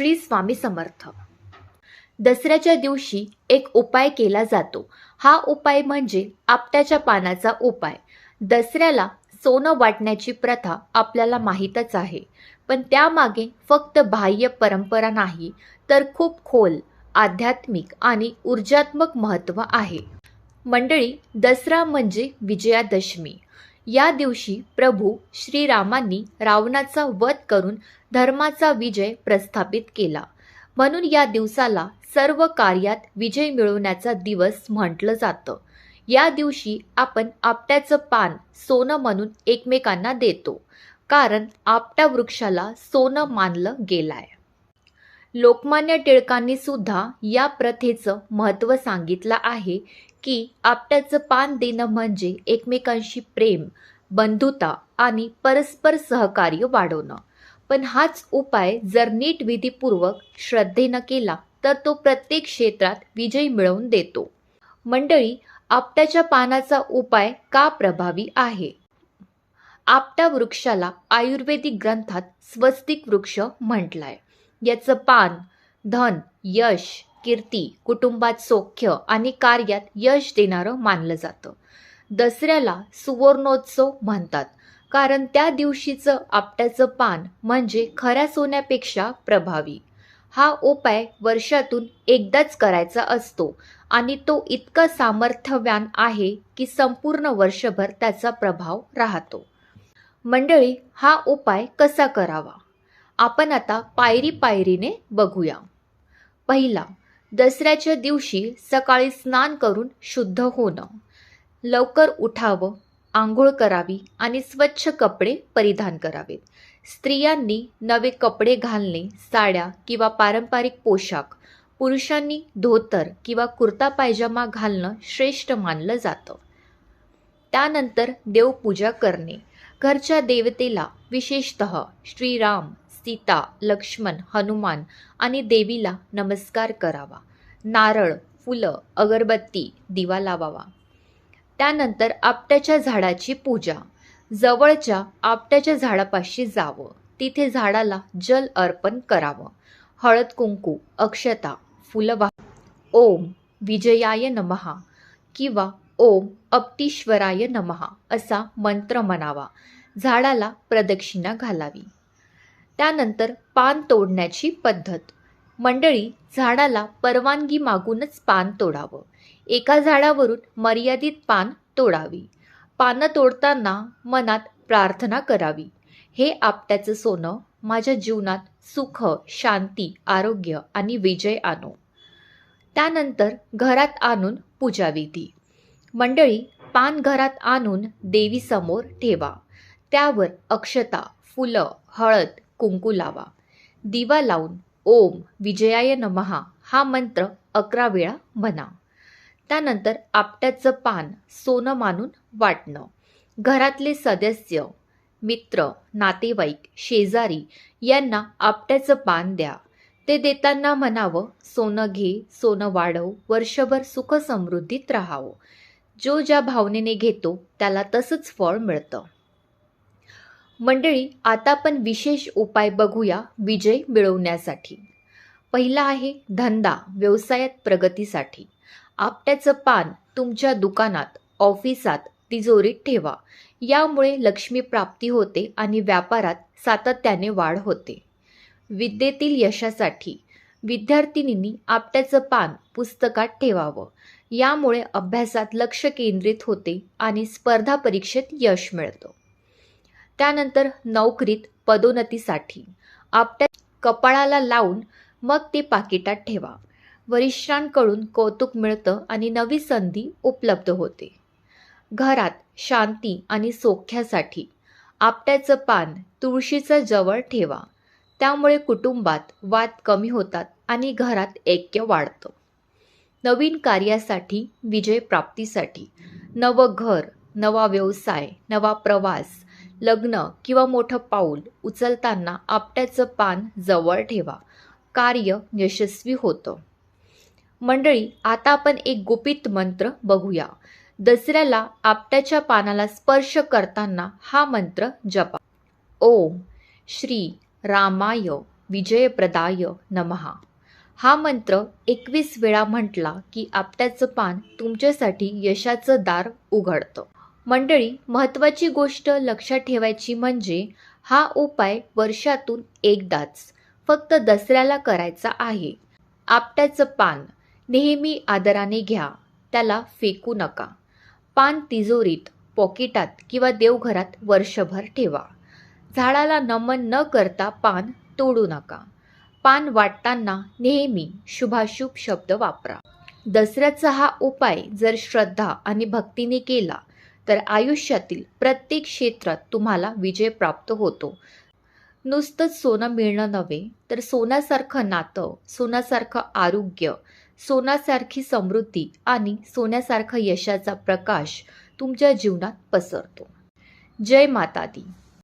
श्री स्वामी समर्थ. दसऱ्याच्या दिवशी एक उपाय केला जातो. हा उपाय म्हणजे आपट्याच्या पानाचा उपाय. दसऱ्याला सोनं वाटण्याची प्रथा आपल्याला माहीतच आहे. पण त्यामागे फक्त बाह्य परंपरा नाही तर खूप खोल आध्यात्मिक आणि ऊर्जात्मक महत्त्व आहे. मंडळी दसरा म्हणजे विजयादशमी. या दिवशी प्रभू श्रीरामांनी रावणाचा वध करून धर्माचा विजय प्रस्थापित केला. म्हणून या दिवसाला सर्व कार्यात विजय मिळवण्याचा दिवस म्हटलं जातं. या दिवशी आपण आपट्याचं पान सोनं म्हणून एकमेकांना देतो कारण आपट्या वृक्षाला सोनं मानलं गेलाय. लोकमान्य टिळकांनी सुद्धा या प्रथेचं महत्त्व सांगितलं आहे की आपट्याचं पान देणं म्हणजे एकमेकांशी प्रेम बंधुता आणि परस्पर सहकार्य वाढवणं. पण हाच उपाय जर नीट विधीपूर्वक श्रद्धेनं केला तर तो प्रत्येक क्षेत्रात विजय मिळवून देतो. मंडळी आपट्याच्या पानाचा उपाय का प्रभावी आहे? आपटा वृक्षाला आयुर्वेदिक ग्रंथात स्वस्तिक वृक्ष म्हटलाय. याचं पान धन यश कीर्ती कुटुंबात सौख्य आणि कार्यात यश देणारं मानलं जातं. दसऱ्याला सुवर्णोत्सव म्हणतात. कारण त्या दिवशीचं आपट्याचं पान म्हणजे खऱ्या सोन्यापेक्षा प्रभावी. हा उपाय वर्षातून एकदाच करायचा असतो आणि तो इतका सामर्थ्यवान आहे की संपूर्ण वर्षभर त्याचा प्रभाव राहतो. मंडळी हा उपाय कसा करावा? आपण आता पायरी पायरीने बघूया. पहिला दसऱ्याच्या दिवशी सकाळी स्नान करून शुद्ध होणं. लवकर उठावं आंघोळ करावी आणि स्वच्छ कपडे परिधान करावेत स्त्रियांनी नवे कपडे घालणे साड्या किंवा पारंपरिक पोशाख पुरुषांनी धोतर किंवा कुर्ता पायजामा घालणं श्रेष्ठ मानलं जातं. त्यानंतर देवपूजा करणे. घरच्या देवतेला विशेषत श्रीराम सीता लक्ष्मण हनुमान आणि देवीला नमस्कार करावा. नारळ फुलं अगरबत्ती दिवा लावावा. त्यानंतर आपट्याच्या झाडाची पूजा. जवळच्या आपट्याच्या झाडापाशी जावं. तिथे झाडाला जल अर्पण करावं. हळद कुंकू अक्षता फुलवा ओम विजयाय नमहा किंवा ओम अपटीश्वराय नमहा असा मंत्र म्हणावा. झाडाला प्रदक्षिणा घालावी. त्यानंतर पान तोडण्याची पद्धत. मंडळी झाडाला परवानगी मागूनच पान तोडावं. एका झाडावरून मर्यादित पान तोडावी. पानं तोडताना मनात प्रार्थना करावी. हे आपट्याचं सोनं माझ्या जीवनात सुख शांती आरोग्य आणि विजय आणो. त्यानंतर घरात आणून पूजाविधी मंडळी पान घरात आणून देवीसमोर ठेवा. त्यावर अक्षता फुलं हळद कुंकू लावा. दिवा लावून ओम विजयाय नमहा. हा मंत्र अकरा वेळा म्हणा. त्यानंतर आपट्याचं पान सोनं मानून वाटणं. घरातले सदस्य मित्र नातेवाईक शेजारी यांना आपट्याचं पान द्या. ते देताना म्हणावं सोनं घे सोनं वाढव वर्षभर सुखसमृद्धीत राहावं. जो ज्या भावनेने घेतो त्याला तसंच फळ मिळतं. मंडळी आता आपण विशेष उपाय बघूया विजय मिळवण्यासाठी. पहिला आहे धंदा व्यवसायात प्रगतीसाठी. आपट्याचं पान तुमच्या दुकानात ऑफिसात तिजोरीत ठेवा. यामुळे लक्ष्मी प्राप्ती होते आणि व्यापारात सातत्याने वाढ होते. विद्येतील यशासाठी विद्यार्थिनींनी आपट्याचं पान पुस्तकात ठेवावं. यामुळे अभ्यासात लक्ष केंद्रित होते आणि स्पर्धा परीक्षेत यश मिळतं. त्यानंतर नोकरीत पदोन्नतीसाठी आपट्या कपाळाला लावून मग ते पाकिटात ठेवा. वरिष्ठांकडून कौतुक मिळतं आणि नवी संधी उपलब्ध होते. घरात शांती आणि सोख्यासाठी आपट्याचं पान तुळशीचं जवळ ठेवा. त्यामुळे कुटुंबात वाद कमी होतात आणि घरात ऐक्य वाढतं. नवीन कार्यासाठी विजय प्राप्तीसाठी नवं घर नवा व्यवसाय नवा प्रवास लग्न किंवा मोठं पाऊल उचलताना आपट्याचं पान जवळ ठेवा. कार्य यशस्वी होतं. मंडळी आता आपण एक गुपित मंत्र बघूया. दसऱ्याला आपट्याच्या पानाला स्पर्श करताना हा मंत्र जपा. ओम श्री रामाय विजयप्रदाय नमहा हा मंत्र एकवीस वेळा म्हटला की आपट्याचं पान तुमच्यासाठी यशाचं दार उघडतं. मंडळी महत्त्वाची गोष्ट लक्षात ठेवायची म्हणजे हा उपाय वर्षातून एकदाच फक्त दसऱ्याला करायचा आहे. आपट्याचं पान. नेहमी आदराने घ्या. त्याला फेकू नका. पान तिजोरीत पॉकेटात किंवा देवघरात वर्षभर ठेवा. झाडाला नमन न करता पान तोडू नका. पान वाटताना नेहमी शुभाशुभ शब्द वापरा. दसऱ्याचा हा उपाय जर श्रद्धा आणि भक्तीने केला तर आयुष्यातील प्रत्येक क्षेत्रात तुम्हाला विजय प्राप्त होतो. नुसतंच सोनं मिळणं नव्हे तर सोन्यासारखं नातं सोन्यासारखं आरोग्य सोन्यासारखी समृद्धी आणि सोन्यासारखा यशाचा प्रकाश तुमच्या जीवनात पसरतो. जय माता दी